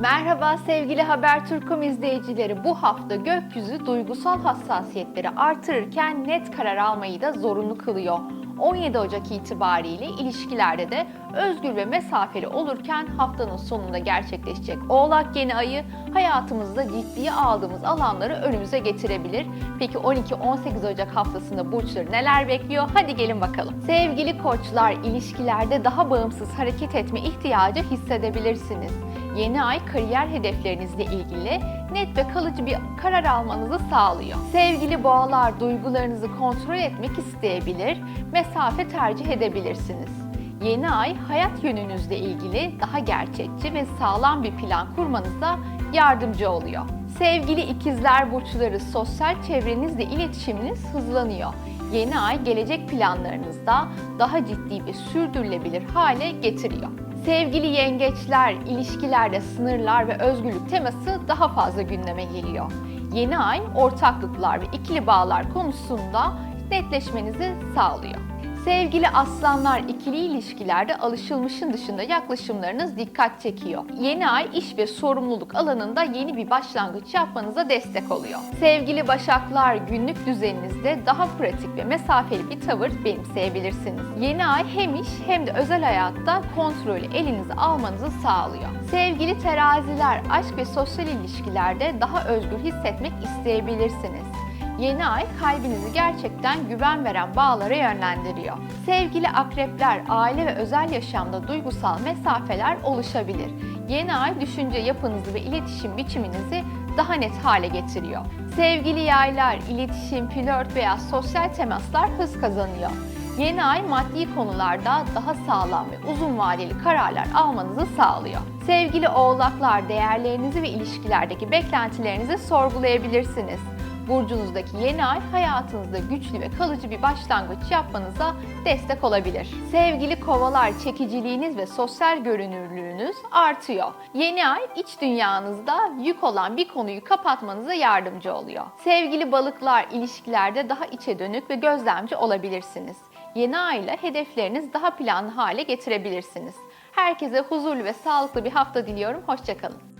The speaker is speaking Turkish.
Merhaba sevgili Habertürk.com izleyicileri. Bu hafta gökyüzü duygusal hassasiyetleri artırırken net karar almayı da zorunlu kılıyor. 17 Ocak itibariyle ilişkilerde de özgür ve mesafeli olurken haftanın sonunda gerçekleşecek Oğlak yeni ayı hayatımızda ciddiye aldığımız alanları önümüze getirebilir. Peki 12-18 Ocak haftasında burçları neler bekliyor? Hadi gelin bakalım. Sevgili koçlar, ilişkilerde daha bağımsız hareket etme ihtiyacı hissedebilirsiniz. Yeni ay kariyer hedeflerinizle ilgili net ve kalıcı bir karar almanızı sağlıyor. Sevgili boğalar duygularınızı kontrol etmek isteyebilir, mesafe tercih edebilirsiniz. Yeni ay hayat yönünüzle ilgili daha gerçekçi ve sağlam bir plan kurmanıza yardımcı oluyor. Sevgili ikizler burçları sosyal çevrenizle iletişiminiz hızlanıyor. Yeni ay gelecek planlarınızda daha ciddi ve sürdürülebilir hale getiriyor. Sevgili yengeçler, ilişkilerde sınırlar ve özgürlük teması daha fazla gündeme geliyor. Yeni ay ortaklıklar ve ikili bağlar konusunda netleşmenizi sağlıyor. Sevgili aslanlar, ikili ilişkilerde alışılmışın dışında yaklaşımlarınız dikkat çekiyor. Yeni ay iş ve sorumluluk alanında yeni bir başlangıç yapmanıza destek oluyor. Sevgili başaklar, günlük düzeninizde daha pratik ve mesafeli bir tavır benimseyebilirsiniz. Yeni ay hem iş hem de özel hayatta kontrolü elinize almanızı sağlıyor. Sevgili teraziler, aşk ve sosyal ilişkilerde daha özgür hissetmek isteyebilirsiniz. Yeni ay kalbinizi gerçekten güven veren bağlara yönlendiriyor. Sevgili akrepler, aile ve özel yaşamda duygusal mesafeler oluşabilir. Yeni ay düşünce yapınızı ve iletişim biçiminizi daha net hale getiriyor. Sevgili yaylar, iletişim, flört veya sosyal temaslar hız kazanıyor. Yeni ay maddi konularda daha sağlam ve uzun vadeli kararlar almanızı sağlıyor. Sevgili oğlaklar, değerlerinizi ve ilişkilerdeki beklentilerinizi sorgulayabilirsiniz. Burcunuzdaki yeni ay hayatınızda güçlü ve kalıcı bir başlangıç yapmanıza destek olabilir. Sevgili kovalar, çekiciliğiniz ve sosyal görünürlüğünüz artıyor. Yeni ay iç dünyanızda yük olan bir konuyu kapatmanıza yardımcı oluyor. Sevgili balıklar, ilişkilerde daha içe dönük ve gözlemci olabilirsiniz. Yeni ay ile hedefleriniz daha planlı hale getirebilirsiniz. Herkese huzurlu ve sağlıklı bir hafta diliyorum. Hoşçakalın.